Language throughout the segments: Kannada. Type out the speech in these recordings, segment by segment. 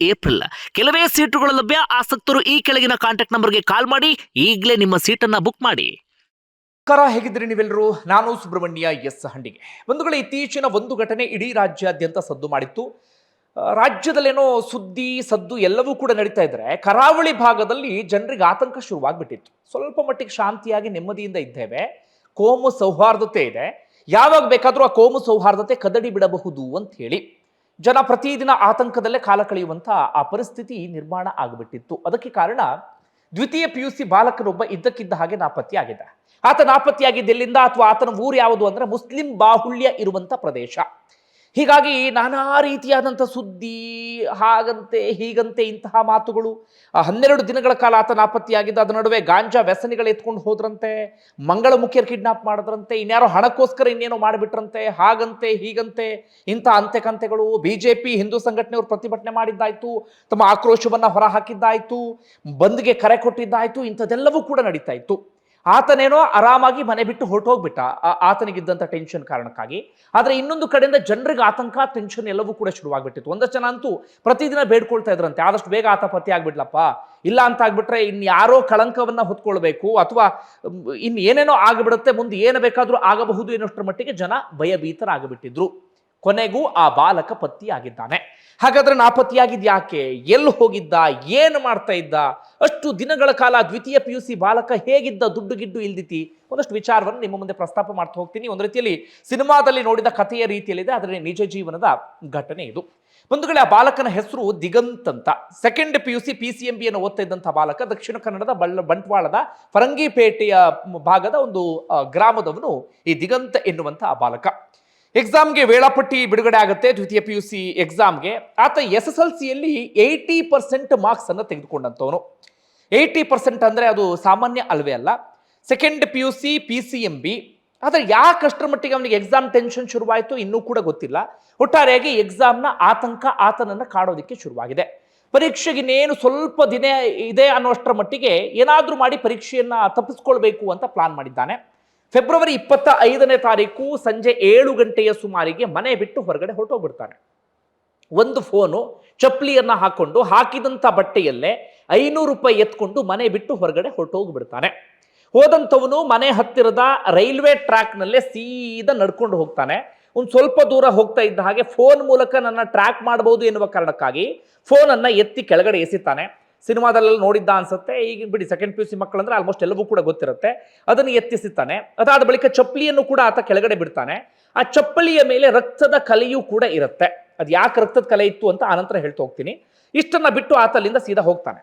ಏಪ್ರಿಲ್. ಕೆಲವೇ ಸೀಟುಗಳು ಲಭ್ಯ. ಆಸಕ್ತರು ಈ ಕೆಳಗಿನ ಕಾಂಟ್ಯಾಕ್ಟ್ ನಂಬರ್ಗೆ ಕಾಲ್ ಮಾಡಿ. ಈಗಲೇ ನಿಮ್ಮ ಸೀಟನ್ನ ಬುಕ್ ಮಾಡಿ. ನಮಸ್ಕಾರ, ಹೇಗಿದ್ದೀರಿ ನೀವೆಲ್ಲರೂ? ನಾನು ಸುಬ್ರಹ್ಮಣ್ಯ ಎಸ್ ಹಂಡಿಗೆ. ಬಂಧುಗಳ, ಇತ್ತೀಚಿನ ಒಂದು ಘಟನೆ ಇಡೀ ರಾಜ್ಯಾದ್ಯಂತ ಸದ್ದು ಮಾಡಿತ್ತು. ರಾಜ್ಯದಲ್ಲೇನೋ ಸುದ್ದಿ, ಸದ್ದು ಎಲ್ಲವೂ ಕೂಡ ನಡೀತಾ ಇದ್ರೆ ಕರಾವಳಿ ಭಾಗದಲ್ಲಿ ಜನರಿಗೆ ಆತಂಕ ಶುರುವಾಗ್ಬಿಟ್ಟಿತ್ತು. ಸ್ವಲ್ಪ ಮಟ್ಟಿಗೆ ಶಾಂತಿಯಾಗಿ ನೆಮ್ಮದಿಯಿಂದ ಇದ್ದೇವೆ. ಕೋಮು ಸೌಹಾರ್ದತೆ ಇದೆ. ಯಾವಾಗ ಬೇಕಾದರೂ ಆ ಕೋಮು ಸೌಹಾರ್ದತೆ ಕದಡಿ ಬಿಡಬಹುದು ಅಂತ ಹೇಳಿ. ಜನ ಪ್ರತಿದಿನ ಆತಂಕದಲ್ಲೇ ಕಾಲ ಕಳೆಯುವಂತ ಆ ಪರಿಸ್ಥಿತಿ ನಿರ್ಮಾಣ ಆಗಿಬಿಟ್ಟಿತ್ತು. ಅದಕ್ಕೆ ಕಾರಣ ದ್ವಿತೀಯ ಪಿ ಸಿ ಬಾಲಕನೊಬ್ಬ ಇದ್ದಕ್ಕಿದ್ದ ಹಾಗೆ ನಾಪತ್ತೆಯಾಗಿದ್ದ ಆತ ನಾಪತ್ತೆಯಾಗಿದ್ದೆಲ್ಲಿಂದ ಅಥವಾ ಆತನ ಊರು ಯಾವುದು ಅಂದ್ರೆ ಮುಸ್ಲಿಂ ಬಾಹುಳ್ಯ ಇರುವಂತ ಪ್ರದೇಶ. ಹೀಗಾಗಿ ನಾನಾ ರೀತಿಯಾದಂಥ ಸುದ್ದಿ, ಹಾಗಂತೆ, ಹೀಗಂತೆ ಇಂತಹ ಮಾತುಗಳು. ಹನ್ನೆರಡು ದಿನಗಳ ಕಾಲ ಆತ ನಾಪತ್ತೆಯಾಗಿದ್ದ ಅದರ ನಡುವೆ ಗಾಂಜಾ ವ್ಯಸನಿಗಳು ಎತ್ಕೊಂಡು ಹೋದ್ರಂತೆ, ಮಂಗಳಮುಖಿಯರು ಕಿಡ್ನಾಪ್ ಮಾಡಿದ್ರಂತೆ, ಇನ್ಯಾರೋ ಹಣಕ್ಕೋಸ್ಕರ ಇನ್ನೇನೋ ಮಾಡಿಬಿಟ್ರಂತೆ, ಹಾಗಂತೆ, ಹೀಗಂತೆ, ಇಂಥ ಅಂತ್ಯಕಂತೆಗಳು ಬಿ ಜೆ ಪಿ ಹಿಂದೂ ಸಂಘಟನೆಯವರು ಪ್ರತಿಭಟನೆ ಮಾಡಿದ್ದಾಯ್ತು, ತಮ್ಮ ಆಕ್ರೋಶವನ್ನು ಹೊರ ಹಾಕಿದ್ದಾಯ್ತು ಬಂದ್ಗೆ ಕರೆ ಕೊಟ್ಟಿದ್ದಾಯ್ತು ಇಂಥದ್ದೆಲ್ಲವೂ ಕೂಡ ನಡೀತಾ ಇತ್ತು. ಆತನೇನೋ ಆರಾಮಾಗಿ ಮನೆ ಬಿಟ್ಟು ಹೊರಟೋಗ್ಬಿಟ್ಟ. ಆ- ಆತನಿಗಿದ್ದಂಥ ಟೆನ್ಷನ್ ಕಾರಣಕ್ಕಾಗಿ. ಆದರೆ ಇನ್ನೊಂದು ಕಡೆಯಿಂದ ಜನರಿಗೆ ಆತಂಕ ಟೆನ್ಷನ್ ಎಲ್ಲವೂ ಕೂಡ ಶುರುವಾಗ್ಬಿಟ್ಟಿತ್ತು. ಒಂದಷ್ಟು ಜನ ಅಂತೂ ಪ್ರತಿದಿನ ಬೇಡ್ಕೊಳ್ತಾ ಇದ್ರಂತೆ. ಆದಷ್ಟು ಬೇಗ ಆತ ಪತ್ತೆ ಆಗ್ಬಿಡ್ಲಪ್ಪ. ಇಲ್ಲ ಅಂತ ಆಗ್ಬಿಟ್ರೆ ಇನ್ನು ಯಾರೋ ಕಳಂಕವನ್ನ ಹೊತ್ಕೊಳ್ಬೇಕು ಅಥವಾ ಇನ್ನು ಏನೇನೋ ಆಗಿಬಿಡುತ್ತೆ, ಮುಂದೆ ಏನು ಬೇಕಾದರೂ ಆಗಬಹುದು ಎನ್ನುವಷ್ಟರ ಮಟ್ಟಿಗೆ ಜನ ಭಯಭೀತರಾಗಿಬಿಟ್ಟಿದ್ರು. ಕೊನೆಗೂ ಆ ಬಾಲಕ ಪತ್ತೆಯಾಗಿದ್ದಾನೆ ಹಾಗಾದ್ರೆ ನಾಪತ್ತೆಯಾಗಿದ್ದು ಯಾಕೆ? ಎಲ್ಲಿ ಹೋಗಿದ್ದ? ಏನು ಮಾಡ್ತಾ ಇದ್ದ? ಅಷ್ಟು ದಿನಗಳ ಕಾಲ ದ್ವಿತೀಯ ಪಿ ಯು ಸಿ ಬಾಲಕ ಹೇಗಿದ್ದ? ದುಡ್ಡು ಗಿಡ್ಡು ಇಲ್ದಿತಿ. ಒಂದಷ್ಟು ವಿಚಾರವನ್ನು ನಿಮ್ಮ ಮುಂದೆ ಪ್ರಸ್ತಾಪ ಮಾಡ್ತಾ ಹೋಗ್ತೀನಿ. ಒಂದು ರೀತಿಯಲ್ಲಿ ಸಿನಿಮಾದಲ್ಲಿ ನೋಡಿದ ಕಥೆಯ ರೀತಿಯಲ್ಲಿದೆ. ಆದರೆ ನಿಜ ಜೀವನದ ಘಟನೆ ಇದು. ಬಂಧುಗಳೇ, ಆ ಬಾಲಕನ ಹೆಸರು ದಿಗಂತ್ ಅಂತ. Second P U C P C M ಬಿಯನ್ನು ಓದ್ತಾ ಇದ್ದಂಥ ಬಾಲಕ ದಕ್ಷಿಣ ಕನ್ನಡದ ಬಳ್ಳ ಬಂಟ್ವಾಳದ ಫರಂಗಿಪೇಟೆಯ ಭಾಗದ ಒಂದು ಗ್ರಾಮದವನು ಈ ದಿಗಂತ ಎನ್ನುವಂಥ ಆ ಬಾಲಕ. ಎಕ್ಸಾಮ್ಗೆ ವೇಳಾಪಟ್ಟಿ ಬಿಡುಗಡೆ ಆಗುತ್ತೆ. ದ್ವಿತೀಯ ಪಿ ಯು ಸಿ ಎಕ್ಸಾಮ್ಗೆ ಆತ ಎಸ್ ಎಸ್ ಎಲ್ ಸಿಯಲ್ಲಿ ಏಯ್ಟಿ ಪರ್ಸೆಂಟ್ ಮಾರ್ಕ್ಸ್ ಅನ್ನು ತೆಗೆದುಕೊಂಡಂಥವನು ಏಯ್ಟಿ ಪರ್ಸೆಂಟ್ ಅಂದರೆ ಅದು ಸಾಮಾನ್ಯ ಅಲ್ವೇ ಅಲ್ಲ. Second P U C P C M B ಆದರೆ ಯಾಕೆ ಅಷ್ಟರ ಮಟ್ಟಿಗೆ ಅವನಿಗೆ ಎಕ್ಸಾಮ್ ಟೆನ್ಷನ್ ಶುರುವಾಯಿತು ಇನ್ನೂ ಕೂಡ ಗೊತ್ತಿಲ್ಲ. ಒಟ್ಟಾರೆಯಾಗಿ ಎಕ್ಸಾಮ್ನ ಆತಂಕ ಆತನನ್ನು ಕಾಡೋದಕ್ಕೆ ಶುರುವಾಗಿದೆ. ಪರೀಕ್ಷೆಗೆ ಇನ್ನೇನು ಸ್ವಲ್ಪ ದಿನ ಇದೆ ಅನ್ನೋಷ್ಟರ ಮಟ್ಟಿಗೆ ಏನಾದರೂ ಮಾಡಿ ಪರೀಕ್ಷೆಯನ್ನು ತಪ್ಪಿಸ್ಕೊಳ್ಬೇಕು ಅಂತ ಪ್ಲಾನ್ ಮಾಡಿದ್ದಾನೆ. ಫೆಬ್ರವರಿ ಇಪ್ಪತ್ತ ಐದನೇ ತಾರೀಕು ಸಂಜೆ ಏಳು ಗಂಟೆಯ ಸುಮಾರಿಗೆ ಮನೆ ಬಿಟ್ಟು ಹೊರಗಡೆ ಹೊರಟೋಗ್ಬಿಡ್ತಾನೆ. ಒಂದು ಫೋನು ಚಪ್ಪಲಿಯನ್ನು ಹಾಕೊಂಡು ಹಾಕಿದಂಥ ಬಟ್ಟೆಯಲ್ಲೇ ಐನೂರು ರೂಪಾಯಿ ಎತ್ಕೊಂಡು ಮನೆ ಬಿಟ್ಟು ಹೊರಗಡೆ ಹೊರಟೋಗ್ಬಿಡ್ತಾನೆ. ಹೋದಂಥವನು ಮನೆ ಹತ್ತಿರದ ರೈಲ್ವೆ ಟ್ರ್ಯಾಕ್ನಲ್ಲೇ ಸೀದಾ ನಡ್ಕೊಂಡು ಹೋಗ್ತಾನೆ. ಒಂದು ಸ್ವಲ್ಪ ದೂರ ಹೋಗ್ತಾ ಇದ್ದ ಹಾಗೆ ಫೋನ್ ಮೂಲಕ ನನ್ನ ಟ್ರ್ಯಾಕ್ ಮಾಡಬಹುದು ಎನ್ನುವ ಕಾರಣಕ್ಕಾಗಿ ಫೋನನ್ನು ಎತ್ತಿ ಕೆಳಗಡೆ ಎಸಿತಾನೆ. ಸಿನಿಮಾದಲ್ಲೆಲ್ಲ ನೋಡಿದ್ದ ಅನ್ಸುತ್ತೆ. ಈಗ ಬಿಡಿ ಸೆಕೆಂಡ್ ಪಿ ಯು ಸಿ ಮಕ್ಕಳಂದ್ರೆ ಆಲ್ಮೋಸ್ಟ್ ಎಲ್ಲವೂ ಕೂಡ ಗೊತ್ತಿರುತ್ತೆ. ಅದನ್ನು ಎತ್ತಿಸುತ್ತಾನೆ ಅದಾದ ಬಳಿಕ ಚಪ್ಪಲಿಯನ್ನು ಕೂಡ ಆತ ಕೆಳಗಡೆ ಬಿಡ್ತಾನೆ. ಆ ಚಪ್ಪಲಿಯ ಮೇಲೆ ರಕ್ತದ ಕಲೆಯೂ ಕೂಡ ಇರುತ್ತೆ. ಅದು ಯಾಕೆ ರಕ್ತದ ಕಲೆ ಇತ್ತು ಅಂತ ಆನಂತರ ಹೇಳ್ತಾ ಹೋಗ್ತೀನಿ. ಇಷ್ಟನ್ನ ಬಿಟ್ಟು ಆತ ಅಲ್ಲಿಂದ ಸೀದಾ ಹೋಗ್ತಾನೆ.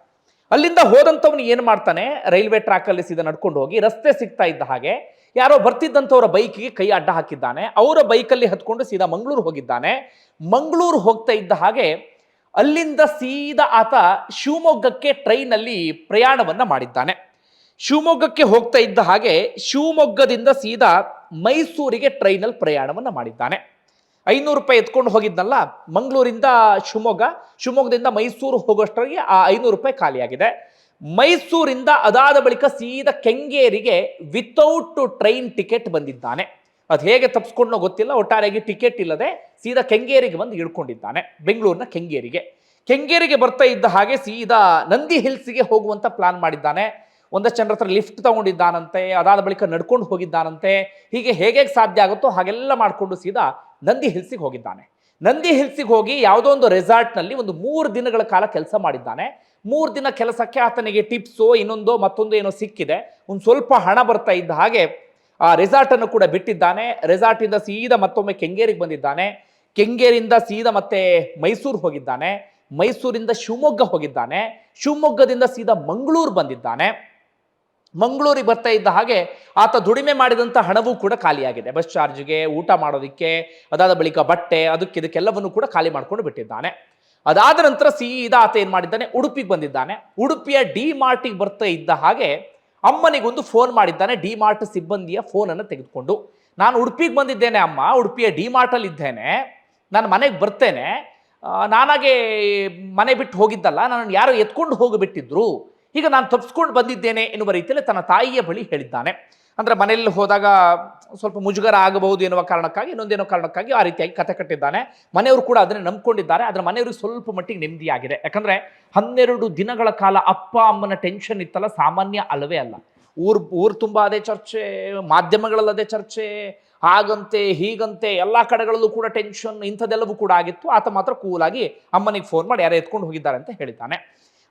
ಅಲ್ಲಿಂದ ಹೋದಂಥವ್ನು ಏನು ಮಾಡ್ತಾನೆ? ರೈಲ್ವೆ ಟ್ರ್ಯಾಕಲ್ಲಿ ಸೀದಾ ನಡ್ಕೊಂಡು ಹೋಗಿ ರಸ್ತೆ ಸಿಗ್ತಾ ಇದ್ದ ಹಾಗೆ ಯಾರೋ ಬರ್ತಿದ್ದಂಥವ್ರ ಬೈಕಿಗೆ ಕೈ ಅಡ್ಡ ಹಾಕಿದ್ದಾನೆ. ಅವರ ಬೈಕಲ್ಲಿ ಹತ್ಕೊಂಡು ಸೀದಾ ಮಂಗಳೂರು ಹೋಗಿದ್ದಾನೆ. ಮಂಗಳೂರು ಹೋಗ್ತಾ ಇದ್ದ ಹಾಗೆ ಅಲ್ಲಿಂದ ಸೀದಾ ಆತ ಶಿವಮೊಗ್ಗಕ್ಕೆ ಟ್ರೈನಲ್ಲಿ ಪ್ರಯಾಣವನ್ನ ಮಾಡಿದ್ದಾನೆ. ಶಿವಮೊಗ್ಗಕ್ಕೆ ಹೋಗ್ತಾ ಇದ್ದ ಹಾಗೆ ಶಿವಮೊಗ್ಗದಿಂದ ಸೀದಾ ಮೈಸೂರಿಗೆ ಟ್ರೈನಲ್ಲಿ ಪ್ರಯಾಣವನ್ನ ಮಾಡಿದ್ದಾನೆ. ಐನೂರು ರೂಪಾಯಿ ಎತ್ಕೊಂಡು ಹೋಗಿದ್ನಲ್ಲ ಮಂಗಳೂರಿಂದ ಶಿವಮೊಗ್ಗ, ಶಿವಮೊಗ್ಗದಿಂದ ಮೈಸೂರು ಹೋಗೋಷ್ಟರಿಗೆ ಆ ಐನೂರು ರೂಪಾಯಿ ಖಾಲಿಯಾಗಿದೆ. ಮೈಸೂರಿಂದ ಅದಾದ ಬಳಿಕ ಸೀದಾ ಕೆಂಗೇರಿಗೆ ವಿತೌಟ್ ಟ್ರೈನ್ ಟಿಕೆಟ್ ಬಂದಿದ್ದಾನೆ. ಅದು ಹೇಗೆ ತಪ್ಪಿಸ್ಕೊಂಡೋ ಗೊತ್ತಿಲ್ಲ, ಒಟ್ಟಾರೆಯಾಗಿ ಟಿಕೆಟ್ ಇಲ್ಲದೆ ಸೀದಾ ಕೆಂಗೇರಿಗೆ ಬಂದು ಇಳ್ಕೊಂಡಿದ್ದಾನೆ, ಬೆಂಗಳೂರಿನ ಕೆಂಗೇರಿಗೆ. ಕೆಂಗೇರಿಗೆ ಬರ್ತಾ ಇದ್ದ ಹಾಗೆ ಸೀದಾ ನಂದಿ ಹಿಲ್ಸ್ಗೆ ಹೋಗುವಂತ ಪ್ಲಾನ್ ಮಾಡಿದ್ದಾನೆ. ಒಂದಷ್ಟು ಜನರ ಹತ್ರ ಲಿಫ್ಟ್ ತಗೊಂಡಿದ್ದಾನಂತೆ, ಅದಾದ ಬಳಿಕ ನಡ್ಕೊಂಡು ಹೋಗಿದ್ದಾನಂತೆ, ಹೀಗೆ ಹೇಗೆ ಸಾಧ್ಯ ಆಗುತ್ತೋ ಹಾಗೆಲ್ಲ ಮಾಡಿಕೊಂಡು ಸೀದಾ ನಂದಿ ಹಿಲ್ಸಿಗೆ ಹೋಗಿದ್ದಾನೆ. ನಂದಿ ಹಿಲ್ಸಿಗೆ ಹೋಗಿ ಯಾವುದೋ ಒಂದು ರೆಸಾರ್ಟ್ನಲ್ಲಿ ಒಂದು ಮೂರು ದಿನಗಳ ಕಾಲ ಕೆಲಸ ಮಾಡಿದ್ದಾನೆ. ಮೂರು ದಿನ ಕೆಲಸಕ್ಕೆ ಆತನಿಗೆ ಟಿಪ್ಸು ಇನ್ನೊಂದು ಮತ್ತೊಂದು ಏನೋ ಸಿಕ್ಕಿದೆ. ಒಂದು ಸ್ವಲ್ಪ ಹಣ ಬರ್ತಾ ಇದ್ದ ಹಾಗೆ ಆ ರೆಸಾರ್ಟ್ ಅನ್ನು ಕೂಡ ಬಿಟ್ಟಿದ್ದಾನೆ. ರೆಸಾರ್ಟ್ ಇಂದ ಸೀದಾ ಮತ್ತೊಮ್ಮೆ ಕೆಂಗೇರಿಗೆ ಬಂದಿದ್ದಾನೆ. ಕೆಂಗೇರಿಂದ ಸೀದಾ ಮತ್ತೆ ಮೈಸೂರು ಹೋಗಿದ್ದಾನೆ. ಮೈಸೂರಿಂದ ಶಿವಮೊಗ್ಗ ಹೋಗಿದ್ದಾನೆ. ಶಿವಮೊಗ್ಗದಿಂದ ಸೀದಾ ಮಂಗಳೂರು ಬಂದಿದ್ದಾನೆ. ಮಂಗಳೂರಿಗೆ ಬರ್ತಾ ಇದ್ದ ಹಾಗೆ ಆತ ದುಡಿಮೆ ಮಾಡಿದಂಥ ಹಣವೂ ಕೂಡ ಖಾಲಿಯಾಗಿದೆ. ಬಸ್ ಚಾರ್ಜ್ಗೆ ಊಟ ಮಾಡೋದಕ್ಕೆ, ಅದಾದ ಬಳಿಕ ಬಟ್ಟೆ, ಅದಕ್ಕೆ ಇದಕ್ಕೆಲ್ಲವನ್ನು ಕೂಡ ಖಾಲಿ ಮಾಡ್ಕೊಂಡು ಬಿಟ್ಟಿದ್ದಾನೆ. ಅದಾದ ನಂತರ ಸೀದಾ ಆತ ಏನು ಮಾಡಿದ್ದಾನೆ? ಉಡುಪಿಗೆ ಬಂದಿದ್ದಾನೆ. ಉಡುಪಿಯ ಡಿ ಮಾರ್ಟಿಗೆ ಬರ್ತಾ ಇದ್ದ ಹಾಗೆ ಅಮ್ಮನಿಗೊಂದು ಫೋನ್ ಮಾಡಿದ್ದಾನೆ ಡಿ ಮಾರ್ಟ್ ಸಿಬ್ಬಂದಿಯ ಫೋನನ್ನು ತೆಗೆದುಕೊಂಡು. ನಾನು ಉಡುಪಿಗೆ ಬಂದಿದ್ದೇನೆ ಅಮ್ಮ, ಉಡುಪಿಯ ಡಿ ಮಾರ್ಟಲ್ಲಿ ಇದ್ದೇನೆ. ನಾನು ಮನೆಗೆ ಬರ್ತೇನೆ. ನಾನಾಗೇ ನಾನಾಗೆ ಮನೆ ಬಿಟ್ಟು ಹೋಗಿದ್ದಲ್ಲ ನಾನು ಯಾರೋ ಎತ್ಕೊಂಡು ಹೋಗಿಬಿಟ್ಟಿದ್ರು. ಈಗ ನಾನು ತಪ್ಪಿಸ್ಕೊಂಡು ಬಂದಿದ್ದೇನೆ ಎನ್ನುವ ರೀತಿಯಲ್ಲಿ ತನ್ನ ತಾಯಿಯ ಬಳಿ ಹೇಳಿದ್ದಾನೆ. ಅಂದ್ರೆ ಮನೆಯಲ್ಲಿ ಹೋದಾಗ ಸ್ವಲ್ಪ ಮುಜುಗರ ಆಗಬಹುದು ಎನ್ನುವ ಕಾರಣಕ್ಕಾಗಿ, ಇನ್ನೊಂದೇನೋ ಕಾರಣಕ್ಕಾಗಿ ಆ ರೀತಿಯಾಗಿ ಕತೆ ಕಟ್ಟಿದ್ದಾನೆ. ಮನೆಯವರು ಕೂಡ ಅದನ್ನೇ ನಂಬ್ಕೊಂಡಿದ್ದಾರೆ ಅದರ ಮನೆಯವ್ರಿಗೆ ಸ್ವಲ್ಪ ಮಟ್ಟಿಗೆ ನೆಮ್ಮದಿಯಾಗಿದೆ. ಯಾಕಂದ್ರೆ ಹನ್ನೆರಡು ದಿನಗಳ ಕಾಲ ಅಪ್ಪ, ಅಮ್ಮನ ಟೆನ್ಷನ್ ಇತ್ತಲ್ಲ, ಸಾಮಾನ್ಯ ಅಲ್ಲವೇ ಅಲ್ಲ. ಊರ್ ಊರ್ ತುಂಬಾ ಅದೇ ಚರ್ಚೆ, ಮಾಧ್ಯಮಗಳಲ್ಲಿ ಚರ್ಚೆ, ಹಾಗಂತೆ, ಹೀಗಂತೆ, ಎಲ್ಲಾ ಕಡೆಗಳಲ್ಲೂ ಕೂಡ ಟೆನ್ಷನ್ ಇಂಥದ್ದೆಲ್ಲವೂ ಕೂಡ ಆಗಿತ್ತು. ಆತ ಮಾತ್ರ ಕೂಲಾಗಿ ಅಮ್ಮನಿಗೆ ಫೋನ್ ಮಾಡಿ, ಯಾರೋ ಎತ್ಕೊಂಡು ಹೋಗಿದ್ದಾರೆ ಅಂತ ಹೇಳಿದ್ದಾನೆ.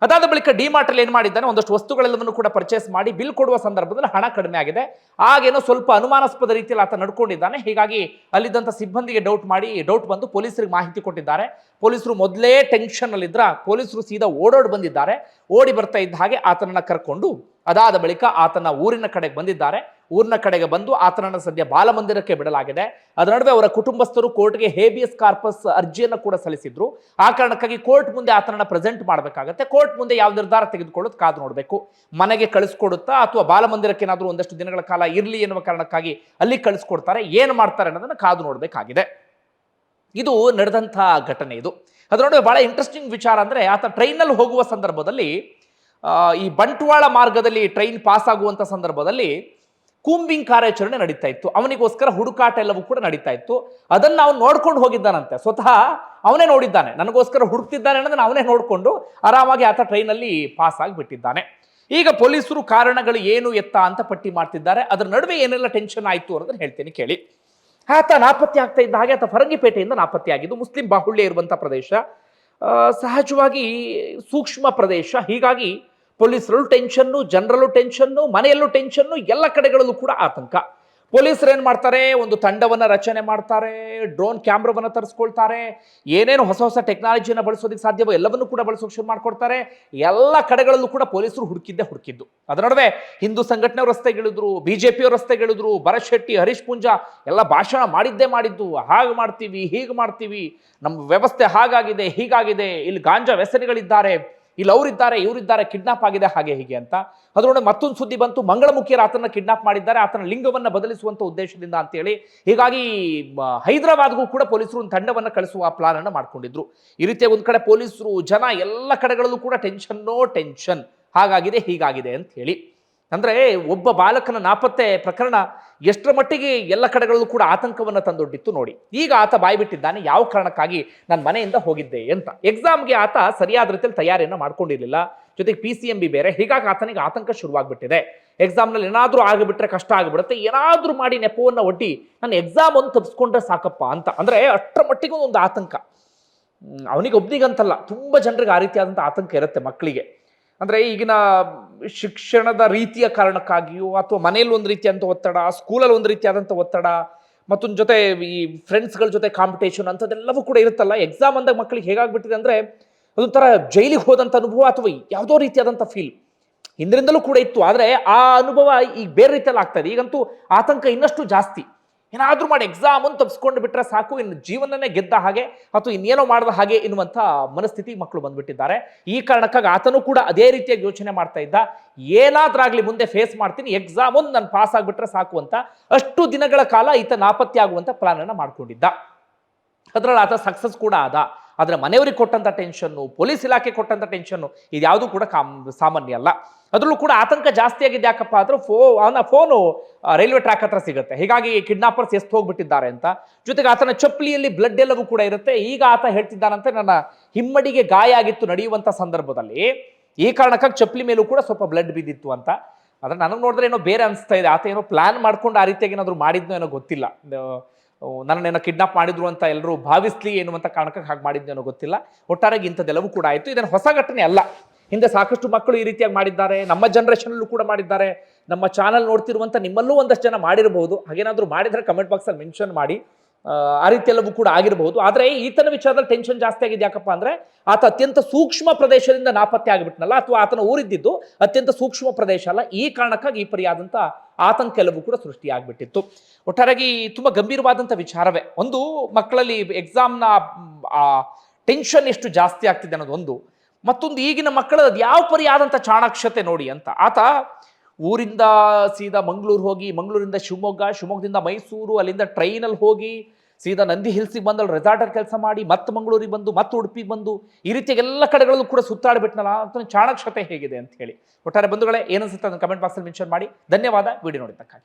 ಅದಾದ ಬಳಿಕ ಡಿಮಾರ್ಟ್ ಅಲ್ಲಿ ಏನು ಮಾಡಿದ್ದಾನೆ? ಒಂದಷ್ಟು ವಸ್ತುಗಳೆಲ್ಲವನ್ನು ಕೂಡ ಪರ್ಚೇಸ್ ಮಾಡಿ ಬಿಲ್ ಕೊಡುವ ಸಂದರ್ಭದಲ್ಲಿ ಹಣ ಕಡಿಮೆ ಆಗಿದೆ. ಆಗೇನೋ ಸ್ವಲ್ಪ ಅನುಮಾನಾಸ್ಪದ ರೀತಿಯಲ್ಲಿ ಆತ ನಡ್ಕೊಂಡಿದ್ದಾನೆ. ಹೀಗಾಗಿ ಅಲ್ಲಿದ್ದಂಥ ಸಿಬ್ಬಂದಿಗೆ ಡೌಟ್ ಮಾಡಿ ಡೌಟ್ ಬಂದು ಪೊಲೀಸರಿಗೆ ಮಾಹಿತಿ ಕೊಟ್ಟಿದ್ದಾರೆ. ಪೊಲೀಸರು ಮೊದಲೇ ಟೆನ್ಷನ್ ಅಲ್ಲಿದ್ರ ಪೊಲೀಸರು ಸೀದಾ ಓಡೋಡ್ ಬಂದಿದ್ದಾರೆ. ಓಡಿ ಬರ್ತಾ ಇದ್ದ ಹಾಗೆ ಆತನನ್ನ ಕರ್ಕೊಂಡು ಅದಾದ ಬಳಿಕ ಆತನ ಊರಿನ ಕಡೆಗೆ ಬಂದಿದ್ದಾರೆ. ಊರಿನ ಕಡೆಗೆ ಬಂದು ಆತನನ್ನು ಸದ್ಯ ಬಾಲಮಂದಿರಕ್ಕೆ ಬಿಡಲಾಗಿದೆ. ಅದರ ನಡುವೆ ಅವರ ಕುಟುಂಬಸ್ಥರು ಕೋರ್ಟ್ಗೆ ಹೇಬಿಯಸ್ ಕಾರ್ಪಸ್ ಅರ್ಜಿಯನ್ನು ಕೂಡ ಸಲ್ಲಿಸಿದ್ರು. ಆ ಕಾರಣಕ್ಕಾಗಿ ಕೋರ್ಟ್ ಮುಂದೆ ಆತನನ್ನು ಪ್ರೆಸೆಂಟ್ ಮಾಡಬೇಕಾಗತ್ತೆ. ಕೋರ್ಟ್ ಮುಂದೆ ಯಾವ ನಿರ್ಧಾರ ತೆಗೆದುಕೊಳ್ಳೋದು ಕಾದು ನೋಡಬೇಕು. ಮನೆಗೆ ಕಳಿಸ್ಕೊಡುತ್ತಾ ಅಥವಾ ಬಾಲಮಂದಿರಕ್ಕೆ ಏನಾದರೂ ಒಂದಷ್ಟು ದಿನಗಳ ಕಾಲ ಇರಲಿ ಎನ್ನುವ ಕಾರಣಕ್ಕಾಗಿ ಅಲ್ಲಿ ಕಳಿಸ್ಕೊಡ್ತಾರೆ. ಏನು ಮಾಡ್ತಾರೆ ಅನ್ನೋದನ್ನು ಕಾದು ನೋಡಬೇಕಾಗಿದೆ. ಇದು ನಡೆದಂಥ ಘಟನೆ ಇದು. ಅದರ ನಡುವೆ ಬಹಳ ಇಂಟ್ರೆಸ್ಟಿಂಗ್ ವಿಚಾರ ಅಂದರೆ ಆತ ಟ್ರೈನಲ್ಲಿ ಹೋಗುವ ಸಂದರ್ಭದಲ್ಲಿ ಈ ಬಂಟ್ವಾಳ ಮಾರ್ಗದಲ್ಲಿ ಟ್ರೈನ್ ಪಾಸ್ ಆಗುವಂಥ ಸಂದರ್ಭದಲ್ಲಿ ಕೂಂಬಿಂಗ್ ಕಾರ್ಯಾಚರಣೆ ನಡೀತಾ ಇತ್ತು. ಅವನಿಗೋಸ್ಕರ ಹುಡುಕಾಟ ಎಲ್ಲವೂ ಕೂಡ ನಡೀತಾ ಇತ್ತು. ಅದನ್ನು ಅವನು ನೋಡ್ಕೊಂಡು ಹೋಗಿದ್ದಾನಂತೆ. ಸ್ವತಃ ಅವನೇ ನೋಡಿದ್ದಾನೆ. ನನಗೋಸ್ಕರ ಹುಡುಕ್ತಿದ್ದಾನೆ ಅನ್ನೋದನ್ನ ಅವನೇ ನೋಡಿಕೊಂಡು ಆರಾಮಾಗಿ ಆತ ಟ್ರೈನಲ್ಲಿ ಪಾಸ್ ಆಗಿಬಿಟ್ಟಿದ್ದಾನೆ. ಈಗ ಪೊಲೀಸರು ಕಾರಣಗಳು ಏನು, ಎತ್ತ ಅಂತ ಪಟ್ಟಿ ಮಾಡ್ತಿದ್ದಾರೆ. ಅದರ ನಡುವೆ ಏನೆಲ್ಲ ಟೆನ್ಷನ್ ಆಯಿತು ಅನ್ನೋದನ್ನ ಹೇಳ್ತೀನಿ ಕೇಳಿ. ಆತ ನಾಪತ್ತೆ ಆಗ್ತಾ ಇದ್ದ ಹಾಗೆ ಆತ ಫರಂಗಿಪೇಟೆಯಿಂದ ನಾಪತ್ತೆ ಆಗಿದ್ದು ಮುಸ್ಲಿಂ ಬಾಹುಳ್ಯ ಇರುವಂಥ ಪ್ರದೇಶ. ಸಹಜವಾಗಿ ಸೂಕ್ಷ್ಮ ಪ್ರದೇಶ. ಹೀಗಾಗಿ ಪೊಲೀಸರಲ್ಲೂ ಟೆನ್ಷನ್ನು ಜನರಲ್ಲೂ ಟೆನ್ಷನ್ನು ಮನೆಯಲ್ಲೂ ಟೆನ್ಷನ್ನು ಎಲ್ಲ ಕಡೆಗಳಲ್ಲೂ ಕೂಡ ಆತಂಕ. ಪೊಲೀಸರು ಏನು ಮಾಡ್ತಾರೆ? ಒಂದು ತಂಡವನ್ನು ರಚನೆ ಮಾಡ್ತಾರೆ, ಡ್ರೋನ್ ಕ್ಯಾಮ್ರಾವನ್ನು ತರಿಸ್ಕೊಳ್ತಾರೆ, ಏನೇನು ಹೊಸ ಹೊಸ ಟೆಕ್ನಾಲಜಿಯನ್ನು ಬಳಸೋದಕ್ಕೆ ಸಾಧ್ಯವೋ ಎಲ್ಲವನ್ನೂ ಕೂಡ ಬಳಸೋಕೆ ಶುರು ಮಾಡ್ಕೊಡ್ತಾರೆ. ಎಲ್ಲ ಕಡೆಗಳಲ್ಲೂ ಕೂಡ ಪೊಲೀಸರು ಹುಡುಕಿದ್ದೆ ಹುಡುಕಿದ್ದು. ಅದರ ನಡುವೆ ಹಿಂದೂ ಸಂಘಟನೆ ರಸ್ತೆಗಿಳಿದ್ರು ಬಿ ಜೆ ಪಿಯವ್ರ ರಸ್ತೆಗಿಳಿದ್ರು ಭರತ್ ಶೆಟ್ಟಿ ಹರೀಶ್ ಪೂಂಜಾ ಎಲ್ಲ ಭಾಷಣ ಮಾಡಿದ್ದೇ ಮಾಡಿದ್ದು. ಹಾಗೆ ಮಾಡ್ತೀವಿ, ಹೀಗೆ ಮಾಡ್ತೀವಿ. ನಮ್ಮ ವ್ಯವಸ್ಥೆ ಹಾಗಾಗಿದೆ, ಹೀಗಾಗಿದೆ. ಇಲ್ಲಿ ಗಾಂಜಾ ವ್ಯಸನಿಗಳಿದ್ದಾರೆ. ಇಲ್ಲಿ ಅವರಿದ್ದಾರೆ, ಇವರಿದ್ದಾರೆ ಕಿಡ್ನಾಪ್ ಆಗಿದೆ, ಹಾಗೆ, ಹೀಗೆ ಅಂತ. ಅದರೊಳಗೆ ಮತ್ತೊಂದು ಸುದ್ದಿ ಬಂತು. ಮಂಗಳಮುಖಿಯರು ಆತನ ಕಿಡ್ನಾಪ್ ಮಾಡಿದ್ದಾರೆ. ಆತನ ಲಿಂಗವನ್ನು ಬದಲಿಸುವಂತ ಉದ್ದೇಶದಿಂದ ಅಂತೇಳಿ ಹೀಗಾಗಿ ಹೈದರಾಬಾದ್ಗೂ ಕೂಡ ಪೊಲೀಸರು ಒಂದು ತಂಡವನ್ನು ಕಳಿಸುವ ಪ್ಲಾನ್ ಅನ್ನು ಮಾಡ್ಕೊಂಡಿದ್ರು. ಈ ರೀತಿಯ ಒಂದು ಕಡೆ ಪೊಲೀಸರು ಜನ ಎಲ್ಲ ಕಡೆಗಳಲ್ಲೂ ಕೂಡ ಟೆನ್ಷನ್ನೋ ಟೆನ್ಷನ್ ಹಾಗಾಗಿದೆ, ಹೀಗಾಗಿದೆ ಅಂತ ಹೇಳಿ. ಅಂದ್ರೆ ಒಬ್ಬ ಬಾಲಕನ ನಾಪತ್ತೆ ಪ್ರಕರಣ ಎಷ್ಟರ ಮಟ್ಟಿಗೆ ಎಲ್ಲ ಕಡೆಗಳಲ್ಲೂ ಕೂಡ ಆತಂಕವನ್ನು ತಂದೊಡ್ಡಿತ್ತು ನೋಡಿ. ಈಗ ಆತ ಬಾಯ್ಬಿಟ್ಟಿದ್ದಾನೆ, ಯಾವ ಕಾರಣಕ್ಕಾಗಿ ನಾನು ಮನೆಯಿಂದ ಹೋಗಿದ್ದೆ ಅಂತ. ಎಕ್ಸಾಮ್ಗೆ ಆತ ಸರಿಯಾದ ರೀತಿಯಲ್ಲಿ ತಯಾರಿಯನ್ನು ಮಾಡ್ಕೊಂಡಿರಲಿಲ್ಲ. ಜೊತೆಗೆ ಪಿ ಸಿ ಎಂ ಬಿ ಬೇರೆ, ಹೀಗಾಗಿ ಆತನಿಗೆ ಆತಂಕ ಶುರುವಾಗ್ಬಿಟ್ಟಿದೆ. ಎಕ್ಸಾಮ್ನಲ್ಲಿ ಏನಾದರೂ ಆಗಿಬಿಟ್ರೆ ಕಷ್ಟ ಆಗಿಬಿಡುತ್ತೆ, ಏನಾದರೂ ಮಾಡಿ ನೆಪವನ್ನು ಒಡ್ಡಿ, ನಾನು ಎಕ್ಸಾಮ್ ಒಂದು ತಪ್ಪಿಸ್ಕೊಂಡ್ರೆ ಸಾಕಪ್ಪ ಅಂತ. ಅಂದರೆ, ಅಷ್ಟರ ಮಟ್ಟಿಗೆ ಒಂದು ಆತಂಕ. ಅವನಿಗೆ ಒಬ್ನಿಗಂತಲ್ಲ, ತುಂಬ ಜನರಿಗೆ ಆ ರೀತಿಯಾದಂಥ ಆತಂಕ ಇರುತ್ತೆ ಮಕ್ಕಳಿಗೆ. ಅಂದರೆ ಈಗಿನ ಶಿಕ್ಷಣದ ರೀತಿಯ ಕಾರಣಕ್ಕಾಗಿಯೋ ಅಥವಾ ಮನೆಯಲ್ಲಿ ಒಂದು ರೀತಿಯಾದಂಥ ಒತ್ತಡ ಸ್ಕೂಲಲ್ಲಿ ಒಂದು ರೀತಿಯಾದಂಥ ಒತ್ತಡ, ಮತ್ತೊಂದು ಜೊತೆ ಈ ಫ್ರೆಂಡ್ಸ್ಗಳ ಜೊತೆ ಕಾಂಪಿಟೇಷನ್ ಅಂಥದ್ದೆಲ್ಲವೂ ಕೂಡ ಇರುತ್ತಲ್ಲ. ಎಕ್ಸಾಮ್ ಅಂದಾಗ ಮಕ್ಕಳಿಗೆ ಹೇಗಾಗ್ಬಿಟ್ಟಿದೆ ಅಂದರೆ ಅದೊಂಥರ ಜೈಲಿಗೆ ಹೋದಂಥ ಅನುಭವ ಅಥವಾ ಯಾವುದೋ ರೀತಿಯಾದಂಥ ಫೀಲ್ ಹಿಂದಿನಿಂದಲೂ ಕೂಡ ಇತ್ತು. ಆದರೆ ಆ ಅನುಭವ ಈಗ ಬೇರೆ ರೀತಿಯಲ್ಲಿ ಆಗ್ತಾ ಇದೆ. ಈಗಂತೂ ಆತಂಕ ಇನ್ನಷ್ಟು ಜಾಸ್ತಿ. ಏನಾದರೂ ಮಾಡಿ ಎಕ್ಸಾಮ್ ಅಂತ ತಪ್ಪಿಸ್ಕೊಂಡು ಬಿಟ್ಟರೆ ಸಾಕು. ಇನ್ನು ಜೀವನನೇ ಗೆದ್ದ ಹಾಗೆ ಅಥವಾ ಇನ್ನೇನೋ ಮಾಡಿದ ಹಾಗೆ ಎನ್ನುವಂಥ ಮನಸ್ಥಿತಿ ಮಕ್ಕಳು ಬಂದ್ಬಿಟ್ಟಿದ್ದಾರೆ. ಈ ಕಾರಣಕ್ಕಾಗಿ ಆತನೂ ಕೂಡ ಅದೇ ರೀತಿಯಾಗಿ ಯೋಚನೆ ಮಾಡ್ತಾ ಇದ್ದ. ಏನಾದ್ರಾಗ್ಲಿ ಮುಂದೆ ಫೇಸ್ ಮಾಡ್ತೀನಿ ಎಕ್ಸಾಮ್ ಒಂದು ನಾನು ಪಾಸ್ ಆಗಿಬಿಟ್ರೆ ಸಾಕು ಅಂತ ಅಷ್ಟು ದಿನಗಳ ಕಾಲ ಈತ ನಾಪತ್ತೆ ಆಗುವಂಥ ಪ್ಲಾನನ್ನು ಮಾಡಿಕೊಂಡಿದ್ದ ಮಾಡ್ಕೊಂಡಿದ್ದ. ಅದರಲ್ಲಿ ಆತ ಸಕ್ಸಸ್ ಕೂಡ ಆದ. ಆದರೆ ಮನೆಯವರಿಗೆ ಕೊಟ್ಟಂಥ ಟೆನ್ಷನ್ನು ಪೊಲೀಸ್ ಇಲಾಖೆ ಕೊಟ್ಟಂಥ ಟೆನ್ಷನ್ನು ಇದ್ಯಾವುದು ಕೂಡ ಕಾಮ್, ಸಾಮಾನ್ಯ ಅಲ್ಲ. ಅದರಲ್ಲೂ ಕೂಡ ಆತಂಕ ಜಾಸ್ತಿ ಆಗಿದೆ ಯಾಕಪ್ಪ ಅಂದ್ರೆ ಫೋ, ಅವನ ಫೋನು ರೈಲ್ವೆ ಟ್ರ್ಯಾಕ್ ಹತ್ರ ಸಿಗುತ್ತೆ. ಹೀಗಾಗಿ ಕಿಡ್ನಾಪರ್ಸ್ ಎಷ್ಟು ಹೋಗ್ಬಿಟ್ಟಿದ್ದಾರೆ ಅಂತ. ಜೊತೆಗೆ ಆತನ ಚಪ್ಪಲಿಯಲ್ಲಿ ಬ್ಲಡ್ ಎಲ್ಲವೂ ಕೂಡ ಇರುತ್ತೆ. ಈಗ ಆತ ಹೇಳ್ತಿದ್ದಾನಂತೆ, ನನ್ನ ಹಿಮ್ಮಡಿಗೆ ಗಾಯ ಆಗಿತ್ತು ನಡೆಯುವಂಥ ಸಂದರ್ಭದಲ್ಲಿ. ಈ ಕಾರಣಕ್ಕಾಗಿ ಚಪ್ಪಲಿ ಮೇಲೂ ಕೂಡ ಸ್ವಲ್ಪ ಬ್ಲಡ್ ಬಿದ್ದಿತ್ತು ಅಂತ. ಆದ್ರೆ ನನಗೆ ನೋಡಿದ್ರೆ ಏನೋ ಬೇರೆ ಅನಿಸ್ತಾ ಇದೆ. ಆತ ಏನೋ ಪ್ಲಾನ್ ಮಾಡ್ಕೊಂಡು ಆ ರೀತಿಯಾಗಿ ಏನಾದರೂ ಮಾಡಿದ್ನೋ ಏನೋ ಗೊತ್ತಿಲ್ಲ. ನನ್ನನ್ನೇನೋ ಕಿಡ್ನಾಪ್ ಮಾಡಿದ್ರು ಅಂತ ಎಲ್ಲರೂ ಭಾವಿಸ್ಲಿ ಅಂತ ಕಾರಣಕ್ಕೆ ಹಾಗೆ ಮಾಡಿದ್ನೇನೋ ಗೊತ್ತಿಲ್ಲ. ಒಟ್ಟಾರೆಗೆ ಇಂಥದ್ದೆಲ್ಲವೂ ಕೂಡ ಆಯಿತು. ಇದನ್ನು ಹೊಸ ಘಟನೆ ಅಲ್ಲ. ಹಿಂದೆ ಸಾಕಷ್ಟು ಮಕ್ಕಳು ಈ ರೀತಿಯಾಗಿ ಮಾಡಿದ್ದಾರೆ. ನಮ್ಮ ಜನರೇಷನಲ್ಲೂ ಕೂಡ ಮಾಡಿದ್ದಾರೆ. ನಮ್ಮ ಚಾನಲ್ ನೋಡ್ತಿರುವಂಥ ನಿಮ್ಮಲ್ಲೂ ಒಂದಷ್ಟು ಜನ ಮಾಡಿರಬಹುದು ಹಾಗೇನಾದರೂ ಮಾಡಿದರೆ ಕಮೆಂಟ್ ಬಾಕ್ಸಲ್ಲಿ ಮೆನ್ಷನ್ ಮಾಡಿ. ಆ, ರೀತಿ ಕೂಡ ಆಗಿರಬಹುದು. ಆದರೆ ಈತನ ವಿಚಾರದಲ್ಲಿ ಟೆನ್ಷನ್ ಜಾಸ್ತಿ ಆಗಿದೆ ಯಾಕಪ್ಪ ಅಂದ್ರೆ ಆತ ಅತ್ಯಂತ ಸೂಕ್ಷ್ಮ ಪ್ರದೇಶದಿಂದ ನಾಪತ್ತೆ ಆಗಿಬಿಟ್ನಲ್ಲ ಅಥವಾ ಆತನ ಊರಿದ್ದಿದ್ದು ಅತ್ಯಂತ ಸೂಕ್ಷ್ಮ ಪ್ರದೇಶ ಅಲ್ಲ ಈ ಕಾರಣಕ್ಕಾಗಿ ಈ ಪರಿಯಾದಂಥ ಆತಂಕ ಎಲ್ಲವೂ ಕೂಡ ಸೃಷ್ಟಿಯಾಗ್ಬಿಟ್ಟಿತ್ತು. ಒಟ್ಟಾರಾಗಿ ತುಂಬಾ ಗಂಭೀರವಾದಂಥ ವಿಚಾರವೇ. ಒಂದು ಮಕ್ಕಳಲ್ಲಿ ಎಕ್ಸಾಮ್ನ ಟೆನ್ಷನ್ ಎಷ್ಟು ಜಾಸ್ತಿ ಆಗ್ತಿದೆ ಅನ್ನೋದು ಒಂದು. ಮತ್ತೊಂದು ಈಗಿನ ಮಕ್ಕಳ ಯಾವ ಪರಿ ಆದಂಥ ಚಾಣಾಕ್ಷತೆ ನೋಡಿ ಅಂತ. ಆತ ಊರಿಂದ ಸೀದಾ ಮಂಗಳೂರು ಹೋಗಿ ಮಂಗಳೂರಿಂದ ಶಿವಮೊಗ್ಗ ಶಿವಮೊಗ್ಗದಿಂದ ಮೈಸೂರು ಅಲ್ಲಿಂದ ಟ್ರೈನಲ್ಲಿ ಹೋಗಿ ಸೀದಾ ನಂದಿ ಹಿಲ್ಸಿಗೆ ಬಂದು ಅಲ್ಲಿ ರೆಸಾರ್ಟಲ್ಲಿ ಕೆಲಸ ಮಾಡಿ, ಮತ್ತೆ ಮಂಗಳೂರಿಗೆ ಬಂದು, ಮತ್ತೆ ಉಡುಪಿಗೆ ಬಂದು, ಈ ರೀತಿಯಾಗಿ ಎಲ್ಲ ಕಡೆಗಳಲ್ಲೂ ಕೂಡ ಸುತ್ತಾಡಿಬಿಟ್ನಲ್ಲ ಅಂತ ಚಾಣಕ್ಷತೆ ಹೇಗಿದೆ ಅಂತ ಹೇಳಿ. ಒಟ್ಟಾರೆ ಬಂಧುಗಳೇ ಏನನ್ಸುತ್ತೆ ಅದನ್ನು ಕಮೆಂಟ್ ಬಾಕ್ಸಲ್ಲಿ ಮೆನ್ಷನ್ ಮಾಡಿ. ಧನ್ಯವಾದ. ವಿಡಿಯೋ ನೋಡಿದ್ದಕ್ಕಾಗಿ.